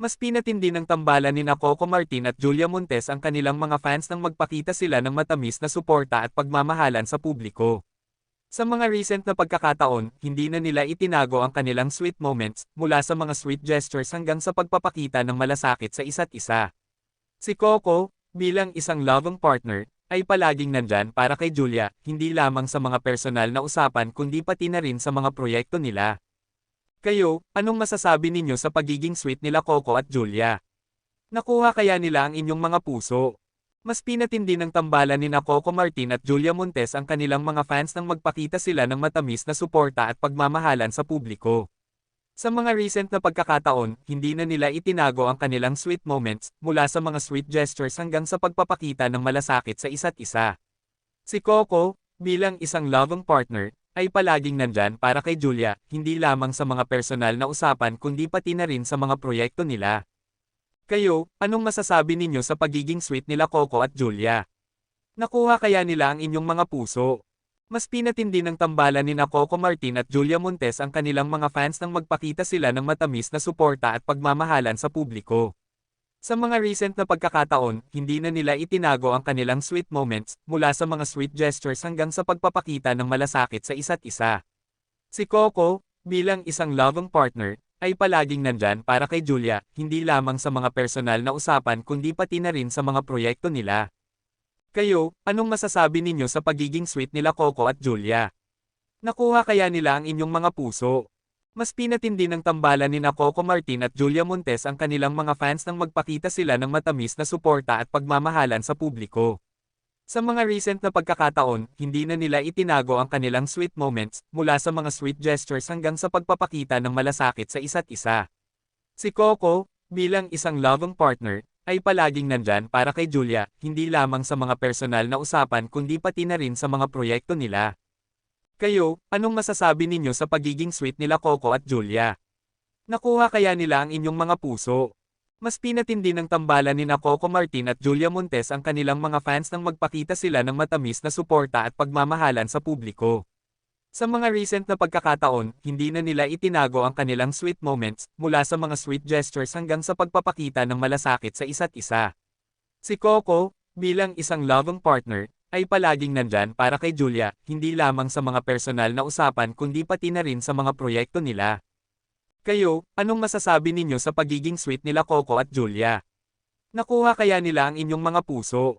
Mas pinatindi ng tambalan ni Coco Martin at Julia Montes ang kanilang mga fans nang magpakita sila ng matamis na suporta at pagmamahalan sa publiko. Sa mga recent na pagkakataon, hindi na nila itinago ang kanilang sweet moments, mula sa mga sweet gestures hanggang sa pagpapakita ng malasakit sa isa't isa. Si Coco, bilang isang loving partner, ay palaging nandyan para kay Julia, hindi lamang sa mga personal na usapan kundi pati na rin sa mga proyekto nila. Kayo, anong masasabi ninyo sa pagiging sweet nila Coco at Julia? Nakuha kaya nila ang inyong mga puso? Mas pinatindi ng tambalan ni Coco Martin at Julia Montes ang kanilang mga fans nang magpakita sila ng matamis na suporta at pagmamahalan sa publiko. Sa mga recent na pagkakataon, hindi na nila itinago ang kanilang sweet moments, mula sa mga sweet gestures hanggang sa pagpapakita ng malasakit sa isa't isa. Si Coco, bilang isang loving partner, ay palaging nandyan para kay Julia, hindi lamang sa mga personal na usapan kundi pati na rin sa mga proyekto nila. Kayo, anong masasabi ninyo sa pagiging sweet nila Coco at Julia? Nakuha kaya nila ang inyong mga puso? Mas pinatindi ng tambalan ni Coco Martin at Julia Montes ang kanilang mga fans nang magpakita sila ng matamis na suporta at pagmamahalan sa publiko. Sa mga recent na pagkakataon, hindi na nila itinago ang kanilang sweet moments, mula sa mga sweet gestures hanggang sa pagpapakita ng malasakit sa isa't isa. Si Coco, bilang isang loving partner, ay palaging nandyan para kay Julia, hindi lamang sa mga personal na usapan kundi pati na rin sa mga proyekto nila. Kayo, anong masasabi ninyo sa pagiging sweet nila Coco at Julia? Nakuha kaya nila ang inyong mga puso? Mas pinatindi ng tambalan ni Coco Martin at Julia Montes ang kanilang mga fans nang magpakita sila ng matamis na suporta at pagmamahalan sa publiko. Sa mga recent na pagkakataon, hindi na nila itinago ang kanilang sweet moments, mula sa mga sweet gestures hanggang sa pagpapakita ng malasakit sa isa't isa. Si Coco, bilang isang loving partner, ay palaging nandyan para kay Julia, hindi lamang sa mga personal na usapan kundi pati na rin sa mga proyekto nila. Kayo, anong masasabi ninyo sa pagiging sweet nila Coco at Julia? Nakuha kaya nila ang inyong mga puso? Mas pinatindi ng tambalan ni Coco Martin at Julia Montes ang kanilang mga fans nang magpakita sila ng matamis na suporta at pagmamahalan sa publiko. Sa mga recent na pagkakataon, hindi na nila itinago ang kanilang sweet moments, mula sa mga sweet gestures hanggang sa pagpapakita ng malasakit sa isa't isa. Si Coco, bilang isang loving partner, ay palaging nandyan para kay Julia, hindi lamang sa mga personal na usapan kundi pati na rin sa mga proyekto nila. Kayo, anong masasabi ninyo sa pagiging sweet nila Coco at Julia? Nakuha kaya nila ang inyong mga puso?